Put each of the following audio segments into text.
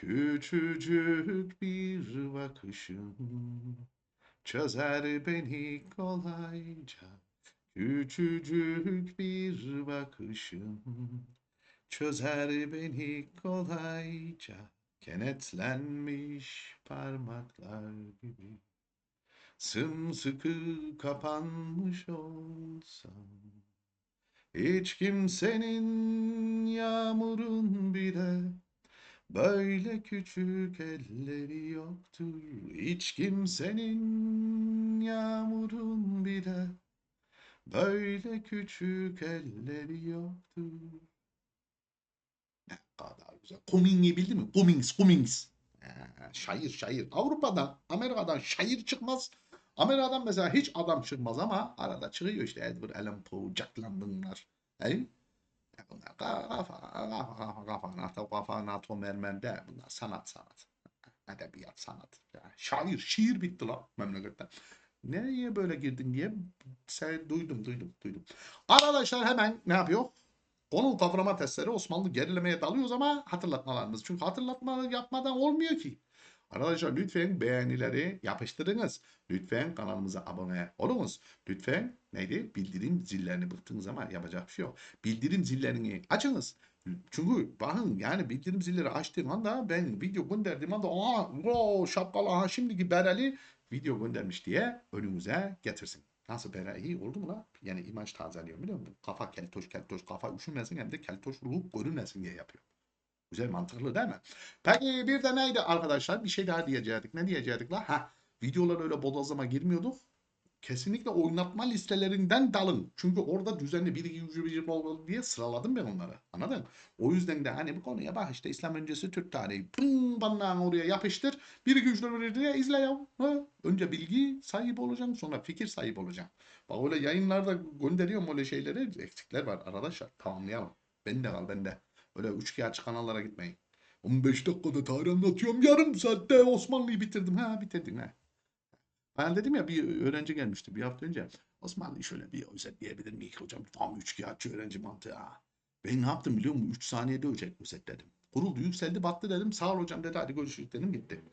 Küçücük bir bakışın çözer beni kolayca. Küçücük bir bakışın çözer beni kolayca. Kenetlenmiş parmaklar gibi sımsıkı kapanmış olsam. Hiç kimsenin yağmurun bile Böyle küçük elleri yoktur. Hiç kimsenin yağmurun bile böyle küçük elleri yoktur. Ne kadar güzel. Cumming'i bildin mi? Cummings, Cummings. Şair, şair. Avrupa'dan, Amerika'dan şair çıkmaz. Amerika'dan mesela hiç adam çıkmaz ama arada çıkıyor işte Edward Allan Poe, Jack London'lar. Ya Bunlar kafa, kafa, kafa, NATO, kafa, NATO mermer bunlar sanat sanat. Edebiyat sanat. Ya şair, şiir bitti lan memlekette. Nereye böyle girdin diye sen duydum, duydum, duydum. Arkadaşlar hemen ne yapıyor? Konu kavrama testleri Osmanlı gerilemeye dalıyoruz ama hatırlatmalarımız. Çünkü hatırlatma yapmadan olmuyor ki. Arkadaşlar lütfen beğenileri yapıştırınız. Lütfen kanalımıza abone olunuz. Lütfen neydi? Bildirim zillerini bıktığınız zaman yapacak bir şey yok. Bildirim zillerini açınız. Çünkü bakın yani bildirim zilleri açtığım anda ben video gönderdiğim anda aa o şapkalı aha şimdiki bereli video göndermiş diye önümüze getirsin. Nasıl bere iyi oldu mu la? Yani imaj tazeliyor biliyor musun? Kafa keltoş keltoş kafa üşümesin hem de keltoş ruh görünmesin diye yapıyor. Güzel mantıklı değil mi? Peki bir de neydi arkadaşlar? Bir şey daha diyecektik. Ne diyecektik la? Ha, videolar öyle bodozlama girmiyorduk. Kesinlikle oynatma listelerinden dalın. Çünkü orada düzenli 1 2 3 1 1 diye sıraladım ben onları. Anladın? O yüzden de hani bu konuya bak işte İslam öncesi Türk tarihi. Pın bana oraya yapıştır. 1 2 3 4 diye izle ya. Ha? Önce bilgi sahibi olacaksın sonra fikir sahibi olacaksın. Bak öyle yayınlarda gönderiyorum öyle şeyleri. Eksikler var arkadaşlar. Tamamlayalım. Ben de kal ben de. Öyle üçkağıtçı kanallara gitmeyin. 15 dakikada tarih anlatıyorum. Yarım saatte Osmanlı'yı bitirdim. Ha bitirdin ha. Ben dedim ya bir öğrenci gelmişti bir hafta önce. Osmanlı'yı şöyle bir özetleyebilir miyim hocam? Tam üçkağıtçı öğrenci mantığı ha. Ben ne yaptım biliyor musun? 3 saniyede özet, özetledim. Kuruldu yükseldi battı dedim. Sağ ol hocam dedi hadi görüşürüz dedim gitti.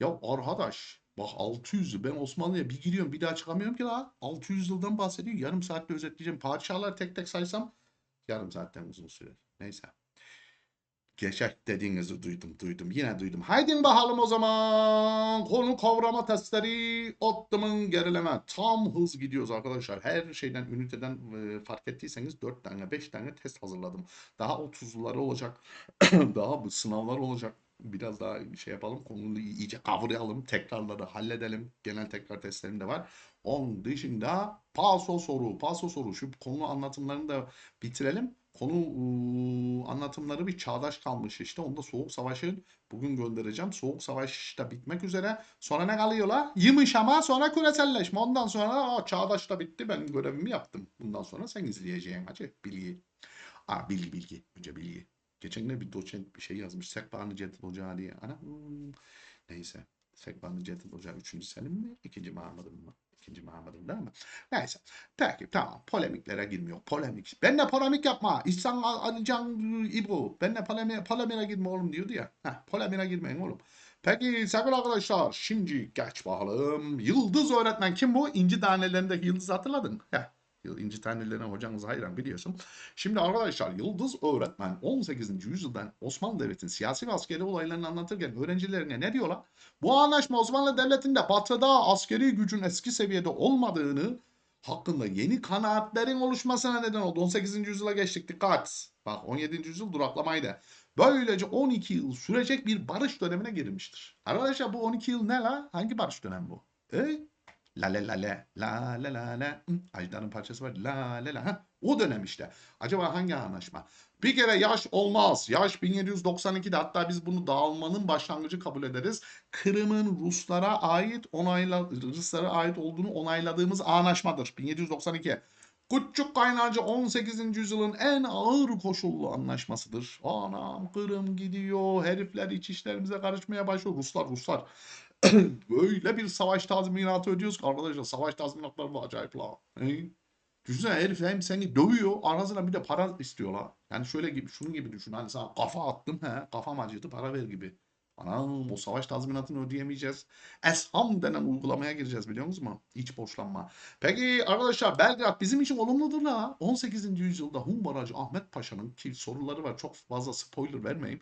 Ya arkadaş bak 600 ben Osmanlı'ya bir giriyorum bir daha çıkamıyorum ki la. 600 yıldan bahsediyor. Yarım saatte özetleyeceğim. Padişahlar tek tek saysam yarım saatten uzun sürer. Neyse. Geçek dediğinizi duydum duydum yine duydum. Haydi bakalım o zaman. Konu kavrama testleri Ottoman gerileme. Tam hız gidiyoruz arkadaşlar. Her şeyden üniteden e, fark ettiyseniz 4 tane 5 tane test hazırladım. Daha 30'luları olacak. daha bu sınavlar olacak. Biraz daha şey yapalım. Konuyu iyice kavrayalım. Tekrarları halledelim. Genel tekrar testlerim de var. Onun dışında paso soru, paso soru. Şu konu anlatımlarını da bitirelim. Konu anlatımları bir çağdaş kalmış işte. Onda Soğuk Savaş'ı bugün göndereceğim. Soğuk Savaş da bitmek üzere. Sonra ne kalıyor la? Yımış ama sonra küreselleşme. Ondan sonra o çağdaş da bitti. Ben görevimi yaptım. Bundan sonra sen izleyeceksin hacı. Bilgi. Aa, bilgi bilgi. Önce bilgi. Geçen gün bir doçent bir şey yazmış. Sekbanı Cedid Ocağı diye. Ana, hmm, neyse. Sekbanı Cedid Ocağı 3. Selim mi? 2. Mahmud'un mu? İkinci Mahmud'un değil mi? Neyse. Peki tamam. Polemiklere girmiyor. Polemik. Ben de polemik yapma. İhsan Alican İbro. Ben de polemik, polemiğe girme oğlum diyordu ya. Heh, polemiğe girmeyin oğlum. Peki sevgili arkadaşlar şimdi geç bakalım. Yıldız öğretmen kim bu? İnci tanelerindeki Yıldız hatırladın? Heh. İnci tanelerine hocanız hayran biliyorsun. Şimdi arkadaşlar Yıldız öğretmen 18. yüzyıldan Osmanlı Devleti'nin siyasi ve askeri olaylarını anlatırken öğrencilerine ne diyorlar? Bu anlaşma Osmanlı Devleti'nde batıda askeri gücün eski seviyede olmadığını hakkında yeni kanaatlerin oluşmasına neden oldu. 18. yüzyıla geçtik dikkat. Bak 17. yüzyıl duraklamaydı. Böylece 12 yıl sürecek bir barış dönemine girilmiştir. Arkadaşlar bu 12 yıl ne la? Hangi barış dönemi bu? E? La la la la la la la la Ajdar'ın parçası var. La la la. Ha, o dönem işte. Acaba hangi anlaşma? Bir kere yaş olmaz. Yaş 1792'de hatta biz bunu dağılmanın başlangıcı kabul ederiz. Kırım'ın Ruslara ait onayla Ruslara ait olduğunu onayladığımız anlaşmadır. 1792. Küçük kaynarca 18. yüzyılın en ağır koşullu anlaşmasıdır. Anam Kırım gidiyor. Herifler iç işlerimize karışmaya başlıyor. Ruslar Ruslar. Böyle bir savaş tazminatı ödüyoruz ki arkadaşlar savaş tazminatları da acayip la. He? Düşünsene herif hem seni dövüyor arasına bir de para istiyorlar. Yani şöyle gibi şunun gibi düşün. Hani sana kafa attım he kafam acıdı para ver gibi. Anam o savaş tazminatını ödeyemeyeceğiz. Esham denen uygulamaya gireceğiz biliyor musunuz? İç borçlanma. Peki arkadaşlar Belgrad bizim için olumludur la. 18. yüzyılda Humbaracı Ahmet Paşa'nın ki soruları var çok fazla spoiler vermeyeyim.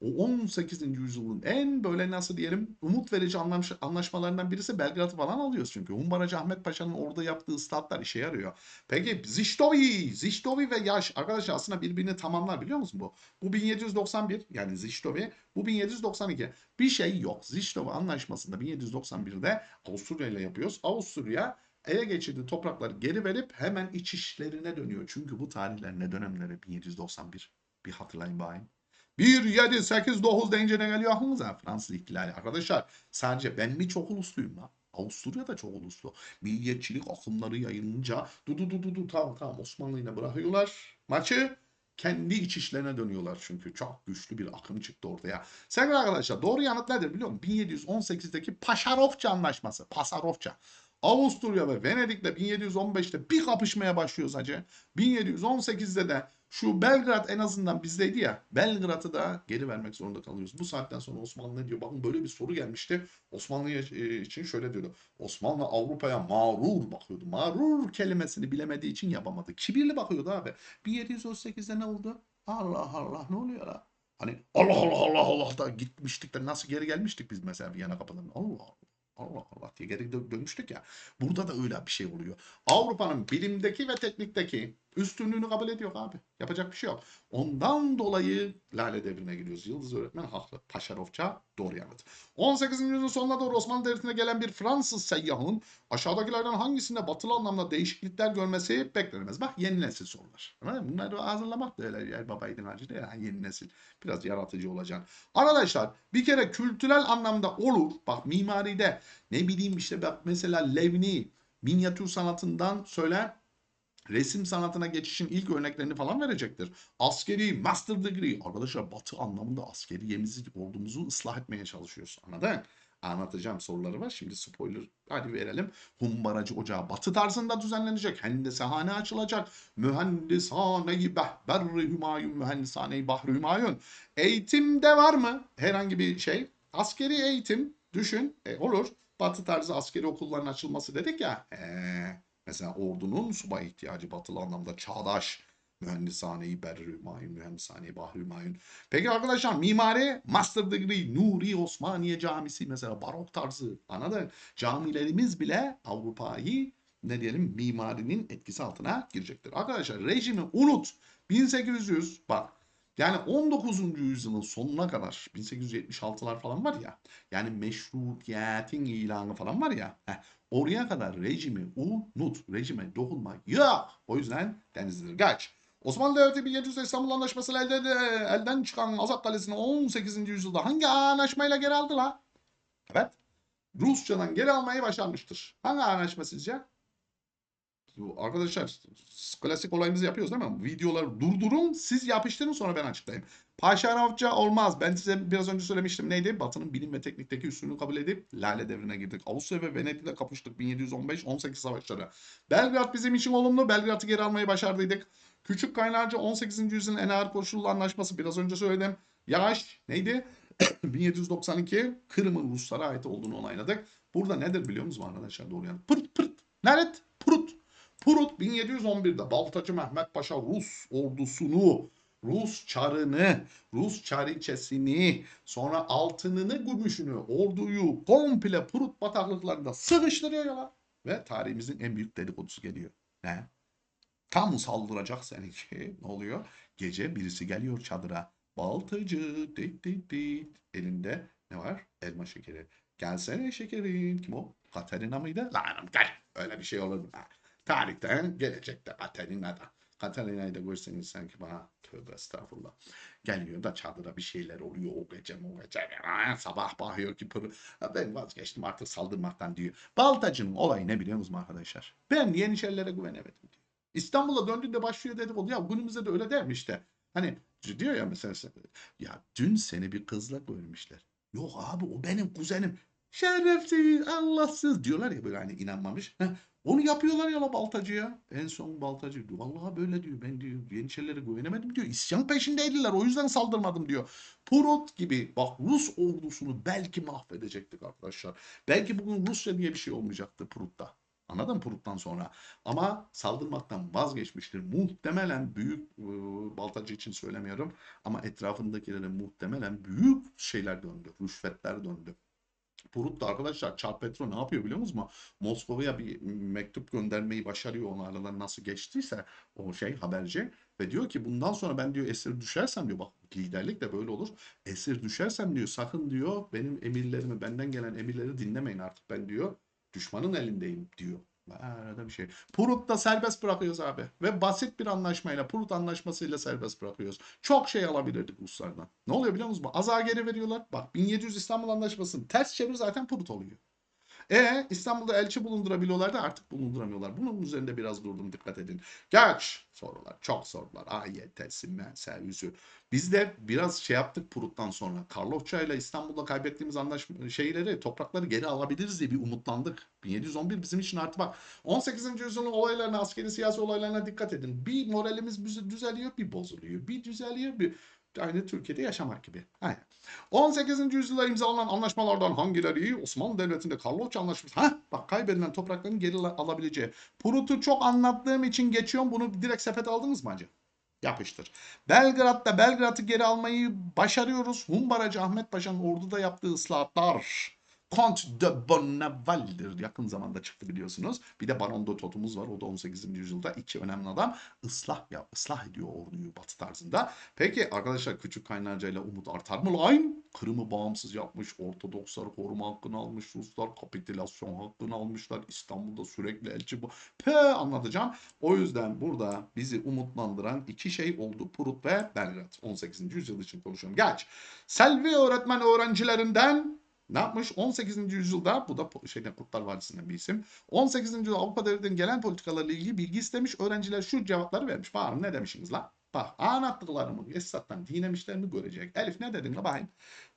O 18. yüzyılın en böyle nasıl diyelim umut verici anlaş anlaşmalarından birisi Belgrad'ı falan alıyoruz çünkü. Humbaracı Ahmet Paşa'nın orada yaptığı statlar işe yarıyor. Peki Ziştovi, Ziştovi ve Yaş arkadaşlar aslında birbirini tamamlar biliyor musun bu? Bu 1791 yani Ziştovi, bu 1792. Bir şey yok. Ziştovi anlaşmasında 1791'de Avusturya ile yapıyoruz. Avusturya ele geçirdiği toprakları geri verip hemen iç işlerine dönüyor. Çünkü bu tarihler ne dönemleri 1791. Bir hatırlayın bakayım. 1, 7, 8, 9 deyince ne geliyor aklınıza? Fransız ihtilali. Arkadaşlar sadece ben mi çok ulusluyum lan? Avusturya da çok uluslu. Milliyetçilik akımları yayılınca du du du du du tamam tamam Osmanlı yine bırakıyorlar maçı. Kendi iç işlerine dönüyorlar çünkü çok güçlü bir akım çıktı ortaya. Sevgili arkadaşlar doğru yanıt nedir biliyor musun? 1718'deki Paşarofça Anlaşması. Pasarofça. Avusturya ve Venedik'le 1715'te bir kapışmaya başlıyoruz hacı. 1718'de de şu Belgrad en azından bizdeydi ya. Belgrad'ı da geri vermek zorunda kalıyoruz. Bu saatten sonra Osmanlı ne diyor? Bakın böyle bir soru gelmişti. Osmanlı e, için şöyle diyordu. Osmanlı Avrupa'ya mağrur bakıyordu. Mağrur kelimesini bilemediği için yapamadı. Kibirli bakıyordu abi. 1738'de ne oldu? Allah Allah ne oluyor la? Hani Allah Allah Allah Allah da gitmiştik de nasıl geri gelmiştik biz mesela Viyana kapılarına. Allah Allah. Allah Allah diye geri dö- dönmüştük ya. Burada da öyle bir şey oluyor. Avrupa'nın bilimdeki ve teknikteki üstünlüğünü kabul ediyor abi. Yapacak bir şey yok. Ondan dolayı Lale Devri'ne gidiyoruz. Yıldız öğretmen haklı. Paşarovça doğru yanıt. 18. yüzyılın sonuna doğru Osmanlı Devleti'ne gelen bir Fransız seyyahın aşağıdakilerden hangisinde batılı anlamda değişiklikler görmesi beklenemez. Bak yeni nesil sorular. Bunları hazırlamak da öyle yer babaydın hacı ya yeni nesil. Biraz yaratıcı olacaksın. Arkadaşlar bir kere kültürel anlamda olur. Bak mimaride ne bileyim işte bak mesela Levni minyatür sanatından söyler resim sanatına geçişin ilk örneklerini falan verecektir. Askeri master degree. Arkadaşlar batı anlamında askeri yemizi ordumuzu ıslah etmeye çalışıyoruz. Anladın? Anlatacağım soruları var. Şimdi spoiler hadi verelim. Humbaracı ocağı batı tarzında düzenlenecek. Hendesehane açılacak. Mühendishane-i Behber-i Hümayun. Mühendishane-i Bahri Hümayun. Eğitimde var mı herhangi bir şey? Askeri eğitim düşün. E, olur. Batı tarzı askeri okulların açılması dedik ya. Eee Mesela ordunun subay ihtiyacı batılı anlamda çağdaş mühendishane-i berri mayun, mühendishane-i bahri mayun. Peki arkadaşlar mimari master degree Nuri Osmaniye Camisi mesela barok tarzı anladın? Camilerimiz bile Avrupa'yı ne diyelim mimarinin etkisi altına girecektir. Arkadaşlar rejimi unut. 1800 bak yani 19. yüzyılın sonuna kadar 1876'lar falan var ya yani meşrutiyetin ilanı falan var ya heh, oraya kadar rejimi unut. Rejime dokunma yok. O yüzden denizlidir. Geç. Osmanlı Devleti 1700'de İstanbul Anlaşması ile elde, elden çıkan Azak Kalesi'ni 18. yüzyılda hangi anlaşmayla geri aldı la? Evet. Rusçadan geri almayı başarmıştır. Hangi anlaşma sizce? Arkadaşlar klasik olayımızı yapıyoruz değil mi? Videoları durdurun siz yapıştırın sonra ben açıklayayım. Paşarovça olmaz. Ben size biraz önce söylemiştim neydi? Batı'nın bilim ve teknikteki üstünlüğü kabul edip Lale devrine girdik. Avusturya ve Venedik'le kapıştık 1715-18 savaşları. Belgrad bizim için olumlu. Belgrad'ı geri almayı başardıydık. Küçük kaynarca 18. yüzyılın en ağır koşullu anlaşması biraz önce söyledim. Yağış neydi? 1792 Kırım'ın Ruslara ait olduğunu onayladık. Burada nedir biliyor musunuz arkadaşlar doğru yani? Pırt pırt. Neret? Purut. Purut 1711'de Baltacı Mehmet Paşa Rus ordusunu, Rus çarını, Rus çariçesini, sonra altınını, gümüşünü, orduyu komple Purut bataklıklarında sıkıştırıyor ya. Ve tarihimizin en büyük dedikodusu geliyor. Ne? Tam saldıracak seninki. Ne oluyor? Gece birisi geliyor çadıra. Baltacı dit dit dit. Elinde ne var? Elma şekeri. Gelsene şekerin. Kim o? Katerina mıydı? Lan gel. Öyle bir şey olur mu? Tarihten gelecekte Katerina'da. Katerina'yı da görseniz sanki bana tövbe estağfurullah. Geliyor da çadıra bir şeyler oluyor o gece o gece. Sabah bakıyor ki pırı. Ben vazgeçtim artık saldırmaktan diyor. Baltacının olayı ne biliyor musunuz arkadaşlar? Ben Yeniçerilere güvenemedim diyor. İstanbul'a döndüğünde başlıyor dedikodu. Ya günümüzde de öyle der mi işte? Hani diyor ya mesela ya dün seni bir kızla görmüşler. Yok abi o benim kuzenim. Şerefsiz, Allahsız diyorlar ya böyle hani inanmamış. Onu yapıyorlar ya la baltacıya. En son baltacı diyor. Vallahi böyle diyor. Ben diyor Yeniçerilere güvenemedim diyor. İsyan peşindeydiler. O yüzden saldırmadım diyor. Prot gibi bak Rus ordusunu belki mahvedecektik arkadaşlar. Belki bugün Rusya diye bir şey olmayacaktı Prut'ta. Anladın mı Prut'tan sonra? Ama saldırmaktan vazgeçmiştir. Muhtemelen büyük e, Baltacı için söylemiyorum ama etrafındakilere muhtemelen büyük şeyler döndü. Rüşvetler döndü. Prut da arkadaşlar Çar Petro ne yapıyor biliyor musunuz? Moskova'ya bir mektup göndermeyi başarıyor onlardan nasıl geçtiyse o şey haberci ve diyor ki bundan sonra ben diyor esir düşersem diyor bak liderlik de böyle olur. Esir düşersem diyor sakın diyor benim emirlerimi benden gelen emirleri dinlemeyin artık ben diyor düşmanın elindeyim diyor. Arada bir şey. Prut'ta serbest bırakıyoruz abi. Ve basit bir anlaşmayla, Prut anlaşmasıyla serbest bırakıyoruz. Çok şey alabilirdik Ruslardan. Ne oluyor biliyor musunuz? Azar geri veriyorlar. Bak 1700 İstanbul Anlaşması'nı ters çevir zaten Prut oluyor. E İstanbul'da elçi bulundurabiliyorlar da artık bulunduramıyorlar. Bunun üzerinde biraz durdum dikkat edin. Geç sorular. Çok sorular. AYT'si, mense, yüzü. Biz de biraz şey yaptık Prut'tan sonra. Karlofça ile İstanbul'da kaybettiğimiz anlaşma şeyleri, toprakları geri alabiliriz diye bir umutlandık. 1711 bizim için artı bak. 18. yüzyılın olaylarına, askeri siyasi olaylarına dikkat edin. Bir moralimiz düze- düzeliyor, bir bozuluyor. Bir düzeliyor, bir aynı Türkiye'de yaşamak gibi. Aynen. 18. yüzyılda imzalanan anlaşmalardan hangileri Osmanlı Devleti'nde Karlofça Anlaşması? Ha, bak kaybedilen toprakların geri ala- alabileceği. Prut'u çok anlattığım için geçiyorum. Bunu direkt sepet aldınız mı acı? Yapıştır. Belgrad'da Belgrad'ı geri almayı başarıyoruz. Humbaracı Ahmet Paşa'nın orduda yaptığı ıslahatlar. Kont de Bonneval'dir. Yakın zamanda çıktı biliyorsunuz. Bir de Baron de Totumuz var. O da 18. yüzyılda iki önemli adam. Islah ya ıslah ediyor orduyu batı tarzında. Peki arkadaşlar Küçük Kaynarca Umut artar mı lan? Kırım'ı bağımsız yapmış. Ortodoksları koruma hakkını almış. Ruslar kapitülasyon hakkını almışlar. İstanbul'da sürekli elçi bu. Pe anlatacağım. O yüzden burada bizi umutlandıran iki şey oldu. Prut ve Belgrad. 18. yüzyıl için konuşuyorum. Geç. Selvi öğretmen öğrencilerinden ne yapmış? 18. yüzyılda bu da şeyden Kurtlar Vadisi'nden bir isim. 18. yüzyılda Avrupa devletlerinin gelen politikalarıyla ilgili bilgi istemiş. Öğrenciler şu cevapları vermiş. Bağırın ne demişsiniz la? Bak anlattıklarımı Esat'tan dinlemişlerini görecek. Elif ne dedin la bakayım?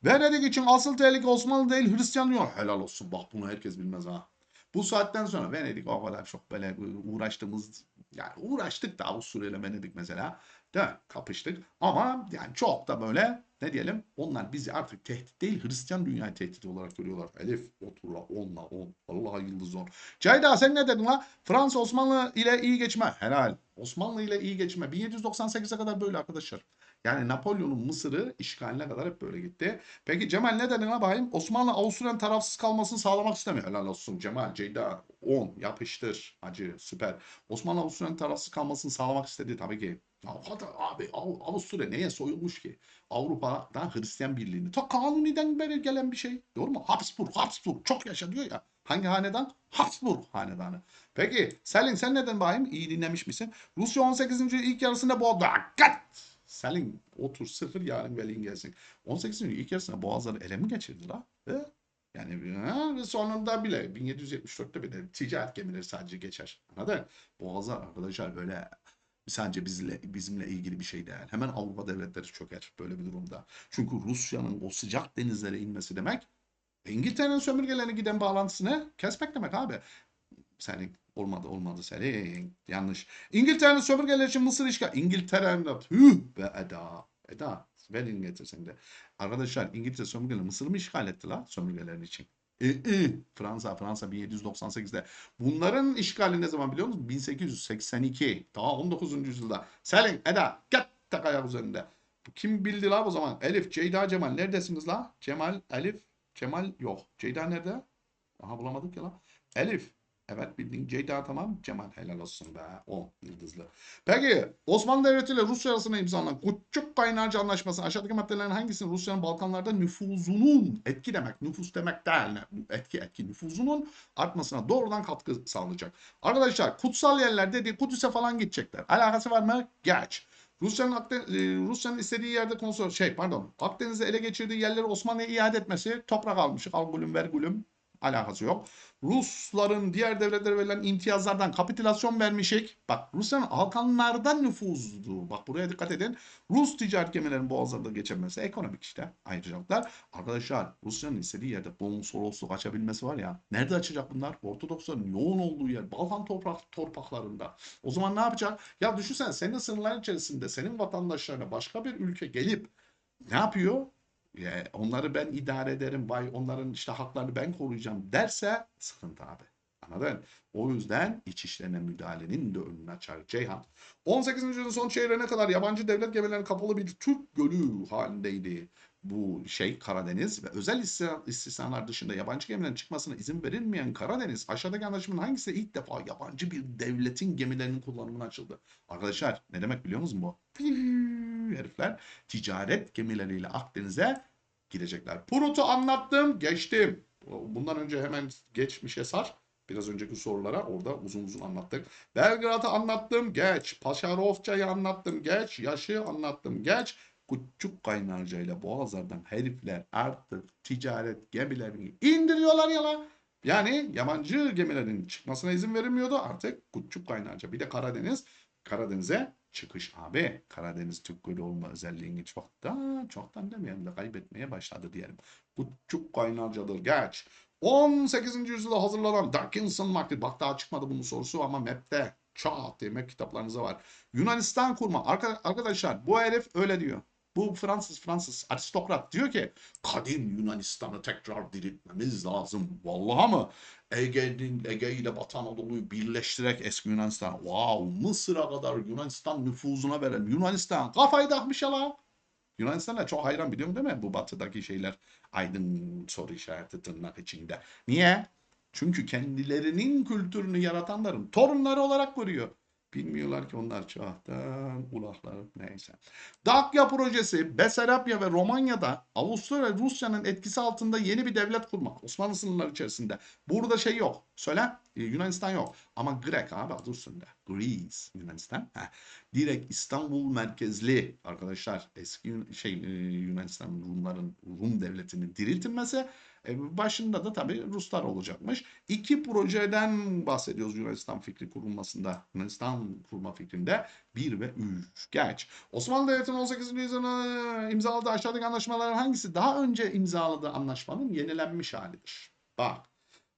Venedik için asıl tehlike Osmanlı değil Hristiyan diyor. Helal olsun bak bunu herkes bilmez ha. Bu saatten sonra Venedik o kadar çok böyle uğraştığımız yani uğraştık da Avusturya ile mesela. Değil mi? Kapıştık. Ama yani çok da böyle ne diyelim onlar bizi artık tehdit değil Hristiyan dünyayı tehdit olarak görüyorlar. Elif otur la onla on. Vallahi yıldız on. Cayda sen ne dedin la? Fransa Osmanlı ile iyi geçme. Helal. Osmanlı ile iyi geçme. 1798'e kadar böyle arkadaşlar. Yani Napolyon'un Mısır'ı işgaline kadar hep böyle gitti. Peki Cemal ne dedin la bakayım? Osmanlı Avusturya'nın tarafsız kalmasını sağlamak istemiyor. Helal olsun Cemal, Ceyda 10 yapıştır. Hacı süper. Osmanlı Avusturya'nın tarafsız kalmasını sağlamak istedi tabii ki. Ya abi Av- Avusturya neye soyulmuş ki? Avrupa'dan Hristiyan birliğini. Ta Kanuni'den beri gelen bir şey. Doğru mu? Habsburg, Habsburg çok yaşa diyor ya. Hangi hanedan? Habsburg hanedanı. Peki Selin sen neden bakayım? İyi dinlemiş misin? Rusya 18. yüzyıl ilk yarısında boğdu. Kat! Selin otur sıfır yarın velin gelsin. 18. yüzyıl ilk yarısında boğazları ele mi geçirdi la? He? Yani ha, ve sonunda bile 1774'te bile ticaret gemileri sadece geçer. Anladın? Boğazlar arkadaşlar böyle sadece bizle bizimle ilgili bir şey değil. Hemen Avrupa devletleri çöker böyle bir durumda. Çünkü Rusya'nın o sıcak denizlere inmesi demek İngiltere'nin sömürgelerine giden bağlantısını kesmek demek abi. Senin olmadı olmadı senin yanlış. İngiltere'nin sömürgeleri için Mısır işgal. İngiltere'nin tüh be Eda. Eda verin getirsen de. Arkadaşlar İngiltere sömürgeleri Mısır'ı mı işgal etti la sömürgelerin için? E, e, Fransa, Fransa 1798'de. Bunların işgali ne zaman biliyor musun? 1882. Daha 19. yüzyılda. Selin, Eda, get tek ayak üzerinde. Kim bildi la o zaman? Elif, Ceyda, Cemal. Neredesiniz la? Cemal, Elif, Cemal yok. Ceyda nerede? Aha bulamadık ya la. Elif. Evet bildin. Ceyda tamam. Cemal helal olsun be. O yıldızlı. Peki Osmanlı Devleti ile Rusya arasında imzalanan Küçük Kaynarca Anlaşması aşağıdaki maddelerin hangisinin Rusya'nın Balkanlarda nüfuzunun etki demek, nüfus demek değil, etki etki nüfuzunun artmasına doğrudan katkı sağlayacak. Arkadaşlar kutsal yerler dediği Kudüs'e falan gidecekler. Alakası var mı? Geç. Rusya'nın e, Rusya'nın istediği yerde konsol şey pardon Akdeniz'de ele geçirdiği yerleri Osmanlı'ya iade etmesi toprak almış al gülüm ver gülüm Alakası yok. Rusların diğer devletlere verilen imtiyazlardan kapitülasyon vermişik. Bak Rusya'nın Balkanlardan nüfuzdu. Bak buraya dikkat edin. Rus ticaret gemilerinin boğazlarında geçememesi ekonomik işte ayrıcalıklar. Arkadaşlar Rusya'nın istediği yerde konsolosluk açabilmesi var ya. Nerede açacak bunlar? Ortodoksların yoğun olduğu yer. Balkan toprak, torpaklarında. O zaman ne yapacak? Ya düşünsen senin sınırların içerisinde senin vatandaşlarına başka bir ülke gelip ne yapıyor? Ya onları ben idare ederim, vay onların işte haklarını ben koruyacağım derse sıkıntı abi. Anladın? O yüzden iç işlerine müdahalenin de önünü açar Ceyhan. 18. yüzyılın son çeyreğine kadar yabancı devlet gemilerinin kapalı bir Türk gölü halindeydi bu şey Karadeniz ve özel istisna- istisnalar dışında yabancı gemilerin çıkmasına izin verilmeyen Karadeniz aşağıdaki anlaşmanın hangisi ilk defa yabancı bir devletin gemilerinin kullanımına açıldı? Arkadaşlar ne demek biliyor musunuz bu? Piu, Herifler ticaret gemileriyle Akdeniz'e girecekler. Prut'u anlattım, geçtim. Bundan önce hemen geçmişe sar. Biraz önceki sorulara orada uzun uzun anlattık. Belgrad'ı anlattım, geç. Paşarovça'yı anlattım, geç. Yaşı anlattım, geç. Küçük kaynarcayla boğazlardan herifler artık ticaret gemilerini indiriyorlar ya Yani yabancı gemilerin çıkmasına izin verilmiyordu. Artık küçük kaynarca. Bir de Karadeniz. Karadeniz'e çıkış abi. Karadeniz Türk Gölü olma özelliğini çoktan, çoktan demeyelim de kaybetmeye başladı diyelim. Küçük kaynarcadır geç. 18. yüzyılda hazırlanan Dickinson Market. Bak daha çıkmadı bunun sorusu ama map'te çat diye map kitaplarınızda var. Yunanistan kurma. Arka- arkadaşlar bu herif öyle diyor. Bu Fransız Fransız aristokrat diyor ki kadim Yunanistan'ı tekrar diriltmemiz lazım. Vallahi mı? Ege'nin Ege ile Batı Anadolu'yu birleştirerek eski Yunanistan. Wow, Mısır'a kadar Yunanistan nüfuzuna veren Yunanistan kafayı takmış ya lan. Yunanistan'a çok hayran biliyorum değil mi? Bu batıdaki şeyler aydın soru işareti tırnak içinde. Niye? Çünkü kendilerinin kültürünü yaratanların torunları olarak görüyor. Bilmiyorlar ki onlar çoktan ulaklar neyse. Dakya projesi Besarabya ve Romanya'da Avusturya Rusya'nın etkisi altında yeni bir devlet kurmak. Osmanlı sınırları içerisinde. Burada şey yok. Söyle. Ee, Yunanistan yok. Ama Grek abi adı üstünde. Greece Yunanistan. Heh. Direkt İstanbul merkezli arkadaşlar eski şey e, Yunanistan Rumların Rum devletinin diriltilmesi e, başında da tabii Ruslar olacakmış. İki projeden bahsediyoruz Yunanistan fikri kurulmasında. Yunanistan kurma fikrinde 1 ve 3. Geç. Osmanlı Devleti'nin 18. yüzyılda imzaladığı aşağıdaki anlaşmaların hangisi daha önce imzaladığı anlaşmanın yenilenmiş halidir? Bak.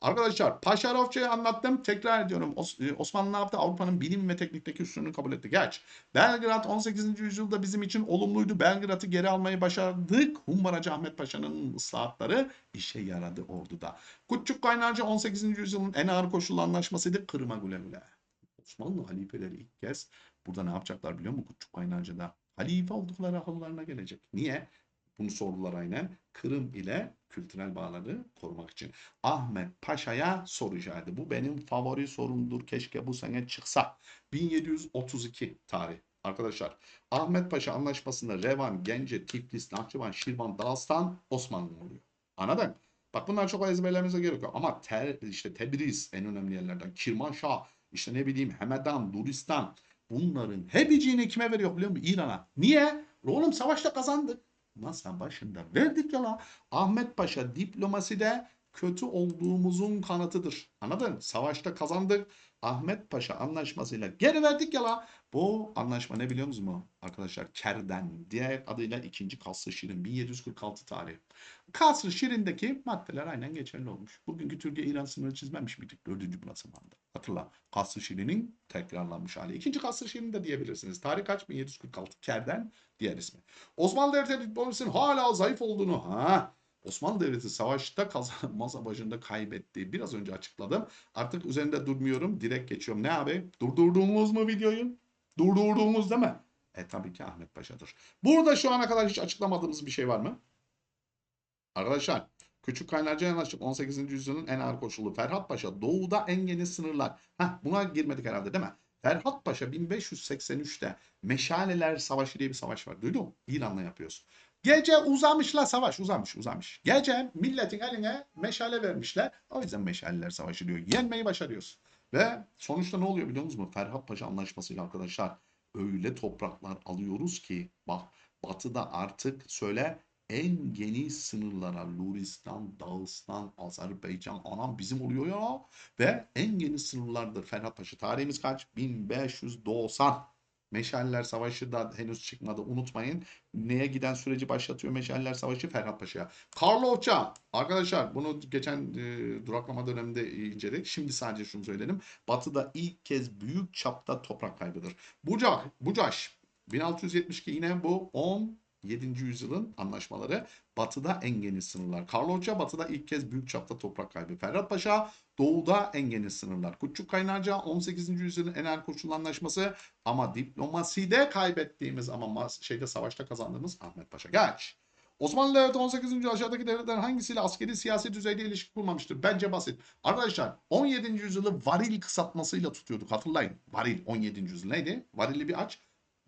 Arkadaşlar Paşarovça'yı anlattım. Tekrar ediyorum. E, Osmanlı ne yaptı? Avrupa'nın bilim ve teknikteki üstünlüğünü kabul etti. Geç. Belgrad 18. yüzyılda bizim için olumluydu. Belgrad'ı geri almayı başardık. Humbaracı Ahmet Paşa'nın ıslahatları işe yaradı orduda. Küçük Kaynarca 18. yüzyılın en ağır koşullu anlaşmasıydı. Kırım'a güle. Osmanlı halifeleri ilk kez burada ne yapacaklar biliyor musun? Küçük Kaynarca'da. Halife oldukları akıllarına gelecek. Niye? Bunu sordular aynen. Kırım ile kültürel bağları korumak için. Ahmet Paşa'ya soracaktı. Bu benim favori sorumdur. Keşke bu sene çıksa. 1732 tarih. Arkadaşlar Ahmet Paşa anlaşmasında Revan, Gence, Tiflis, Nahçıvan, Şirvan, Dağıstan Osmanlı oluyor. Anladın? Bak bunlar çok ezberlememize gerek yok. Ama ter, işte Tebriz en önemli yerlerden. Kirmanşah, işte ne bileyim Hemedan, Duristan. Bunların hepsini kime veriyor biliyor musun? İran'a. Niye? Oğlum savaşta kazandık. Masa başında verdik ya la. Ahmet Paşa diplomaside kötü olduğumuzun kanıtıdır. Anladın? Savaşta kazandık. Ahmet Paşa anlaşmasıyla geri verdik ya la. Bu anlaşma ne biliyor musunuz arkadaşlar? Kerden. Diğer adıyla 2. Kasr Şirin. 1746 tarih. Kasr Şirin'deki maddeler aynen geçerli olmuş. Bugünkü Türkiye-İran sınırı çizmemiş miydik? 4. basamanda. Hatırla. Kasr Şirin'in tekrarlanmış hali. İkinci Kasr Şirin de diyebilirsiniz. Tarih kaç? 1746. Kerden diğer ismi. Osmanlı Devleti diplomasinin hala zayıf olduğunu ha Osmanlı Devleti savaşta kazan masa başında kaybettiği biraz önce açıkladım. Artık üzerinde durmuyorum. Direkt geçiyorum. Ne abi? Durdurduğumuz mu videoyu? Durdurduğumuz değil mi? E tabii ki Ahmet Paşa'dır. Burada şu ana kadar hiç açıklamadığımız bir şey var mı? Arkadaşlar Küçük Kaynarca Yanaşık 18. yüzyılın en ağır koşulu. Ferhat Paşa doğuda en geniş sınırlar. Heh, buna girmedik herhalde değil mi? Ferhat Paşa 1583'te Meşaleler Savaşı diye bir savaş var. Duydun mu? İran'la yapıyorsun. Gece uzamışlar savaş uzamış uzamış. Gece milletin eline meşale vermişler. O yüzden Meşaleler Savaşı diyor. Yenmeyi başarıyorsun. Ve sonuçta ne oluyor biliyor musunuz? Ferhat Paşa anlaşmasıyla arkadaşlar öyle topraklar alıyoruz ki bak batıda artık söyle en geniş sınırlara Luristan, Dağıstan, Azerbaycan anam bizim oluyor ya ve en geniş sınırlardır Ferhat Paşa. Tarihimiz kaç? 1590. Meşaller Savaşı da henüz çıkmadı unutmayın. Neye giden süreci başlatıyor Meşaller Savaşı? Ferhat Paşa'ya. Karlofça. Arkadaşlar bunu geçen e, duraklama döneminde inceledik. Şimdi sadece şunu söyleyelim. Batı'da ilk kez büyük çapta toprak kaybıdır. Bucak, Bucaş 1672 yine bu 17. yüzyılın anlaşmaları. Batı'da en geniş sınırlar. Karlofça batıda ilk kez büyük çapta toprak kaybı. Ferhat Paşa doğuda en geniş sınırlar. Küçük Kaynarca 18. yüzyılın Ener Koçul Anlaşması ama diplomaside kaybettiğimiz ama şeyde savaşta kazandığımız Ahmet Paşa. Geç. Osmanlı Devleti 18. yüzyıl aşağıdaki devletlerin hangisiyle askeri siyasi düzeyde ilişki kurmamıştır? Bence basit. Arkadaşlar 17. yüzyılı varil kısaltmasıyla tutuyorduk. Hatırlayın. Varil 17. yüzyıl neydi? Varilli bir aç.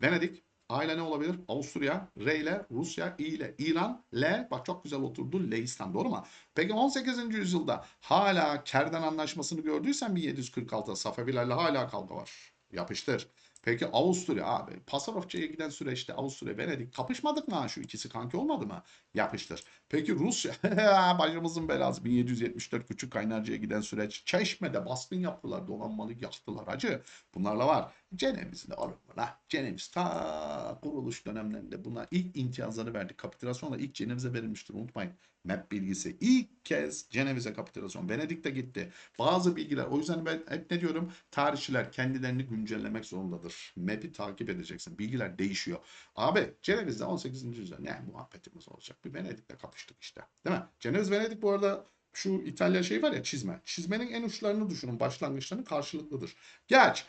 Venedik. A ile ne olabilir? Avusturya, R ile Rusya, İ ile İran, L bak çok güzel oturdu Leistan doğru mu? Peki 18. yüzyılda hala Kerden Anlaşması'nı gördüysen 1746'da Safevilerle hala kavga var. Yapıştır. Peki Avusturya abi Pasarofça'ya giden süreçte Avusturya Venedik kapışmadık mı şu ikisi kanki olmadı mı? Yapıştır. Peki Rusya başımızın belası 1774 Küçük Kaynarca'ya giden süreç Çeşme'de baskın yaptılar donanmalı yaktılar acı. Bunlarla var. Ceneviz'de olur mu la? Ceneviz ta kuruluş dönemlerinde buna ilk imtiyazları verdik. Kapitülasyonla ilk Ceneviz'e verilmiştir unutmayın. MEP bilgisi. ilk kez Ceneviz'e kapitülasyon. Venedik'te gitti. Bazı bilgiler. O yüzden ben hep ne diyorum? Tarihçiler kendilerini güncellemek zorundadır. MEP'i takip edeceksin. Bilgiler değişiyor. Abi Ceneviz'de 18. yüzyıl ne muhabbetimiz olacak? Bir Venedik'le kapıştık işte. Değil mi? Ceneviz Venedik bu arada şu İtalya şey var ya çizme. Çizmenin en uçlarını düşünün. Başlangıçlarını karşılıklıdır. Geç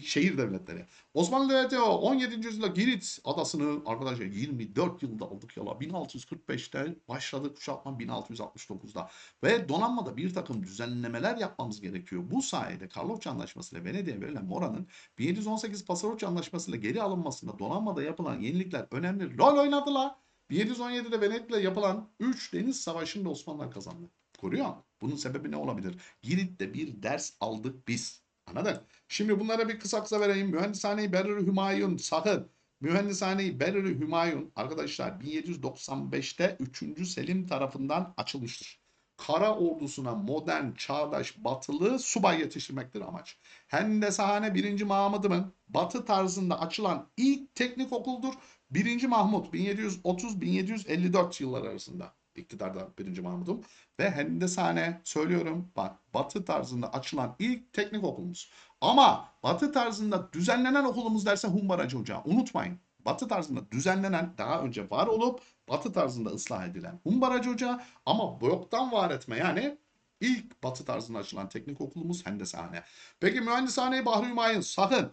şehir devletleri. Osmanlı Devleti o 17. yüzyılda Girit adasını arkadaşlar 24 yılda aldık yala. 1645'te başladı kuşatma 1669'da. Ve donanmada bir takım düzenlemeler yapmamız gerekiyor. Bu sayede Karlofça Anlaşması ile Venedik'e verilen moranın 1718 Pasarofça Anlaşması ile geri alınmasında donanmada yapılan yenilikler önemli rol oynadılar. 1717'de Venedik'le yapılan 3 deniz savaşında Osmanlılar kazandı. Koruyor. Bunun sebebi ne olabilir? Girit'te bir ders aldık biz. Anladın? Şimdi bunlara bir kısa kısa vereyim. Mühendishane-i Berri Hümayun sakın. Mühendishane-i Berri Hümayun arkadaşlar 1795'te 3. Selim tarafından açılmıştır. Kara ordusuna modern, çağdaş, batılı subay yetiştirmektir amaç. Hendesahane 1. Mahmud'un batı tarzında açılan ilk teknik okuldur. 1. Mahmud 1730-1754 yıllar arasında iktidarda 1. Mahmud'um. Ve Hendesane söylüyorum bak batı tarzında açılan ilk teknik okulumuz. Ama batı tarzında düzenlenen okulumuz derse Humbaracı Ocağı. Unutmayın. Batı tarzında düzenlenen daha önce var olup batı tarzında ıslah edilen Humbaracı Ocağı ama yoktan var etme yani ilk batı tarzında açılan teknik okulumuz Hendesane. Peki mühendishane Bahri Hümayun sakın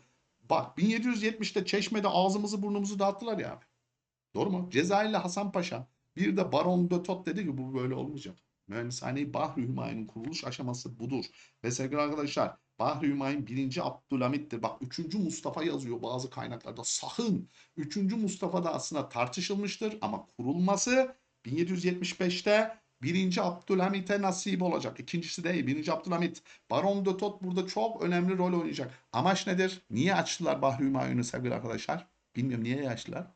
bak 1770'te Çeşme'de ağzımızı burnumuzu dağıttılar ya. Doğru mu? Cezayirli Hasan Paşa bir de Baron de Tot dedi ki bu böyle olmayacak. Mühendishane Bahri Hümayun'un kuruluş aşaması budur. Ve sevgili arkadaşlar Bahri Hümayun 1. Abdülhamit'tir. Bak 3. Mustafa yazıyor bazı kaynaklarda. Sakın 3. Mustafa da aslında tartışılmıştır ama kurulması 1775'te 1. Abdülhamit'e nasip olacak. İkincisi değil 1. Abdülhamit. Baron de Tot burada çok önemli rol oynayacak. Amaç nedir? Niye açtılar Bahri Hümayun'u sevgili arkadaşlar? Bilmiyorum niye açtılar.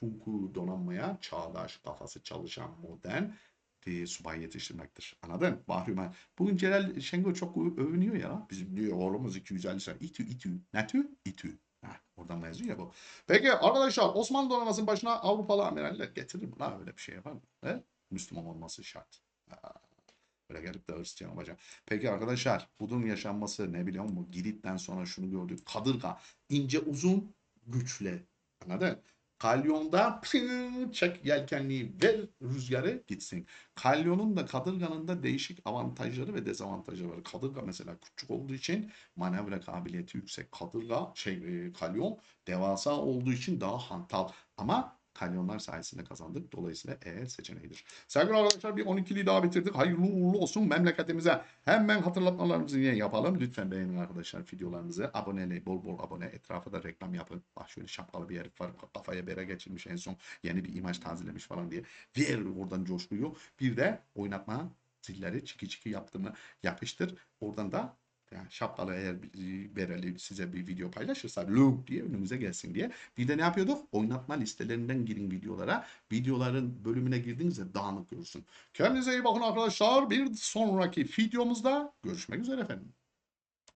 Çünkü donanmaya çağdaş, kafası çalışan, modern e, subay yetiştirmektir. Anladın? Bahri Hümayun. Bugün Celal Şengör çok övünüyor ya. Bizim diyor oğlumuz 250 sene. İTÜ, İTÜ. Ne tü? İTÜ. Ha, oradan mezun ya bu. Peki arkadaşlar Osmanlı donanmasının başına Avrupalı amiraller getirir mi? La öyle bir şey yapar mı? He? Müslüman olması şart. Böyle gelip de Hristiyan olacak. Peki arkadaşlar bu durum yaşanması ne biliyor musun? Girit'ten sonra şunu gördük. Kadırga ince uzun güçle. Anladın? Kalyonda ping, çek yelkenliği ver rüzgarı gitsin. Kalyonun da kadırganın da değişik avantajları ve dezavantajları var. Kadırga mesela küçük olduğu için manevra kabiliyeti yüksek. Kadırga şey e, kalyon devasa olduğu için daha hantal. Ama kalyonlar sayesinde kazandık. Dolayısıyla E seçeneğidir. Sevgili arkadaşlar bir 12'liyi daha bitirdik. Hayırlı uğurlu olsun memleketimize. Hemen hatırlatmalarımızı yine yapalım. Lütfen beğenin arkadaşlar videolarımızı. Aboneliği bol bol abone. Etrafa da reklam yapın. Bak şöyle şapkalı bir herif var. Kafaya bere geçirmiş en son. Yeni bir imaj tazelemiş falan diye. Ver oradan coşkuyu. Bir de oynatma zilleri çiki çiki yaptığını yapıştır. Oradan da Yani şapkalı eğer Bereli size bir video paylaşırsa look diye önümüze gelsin diye. Bir de ne yapıyorduk? Oynatma listelerinden girin videolara. Videoların bölümüne girdiğinizde dağınık görürsün. Kendinize iyi bakın arkadaşlar. Bir sonraki videomuzda görüşmek üzere efendim.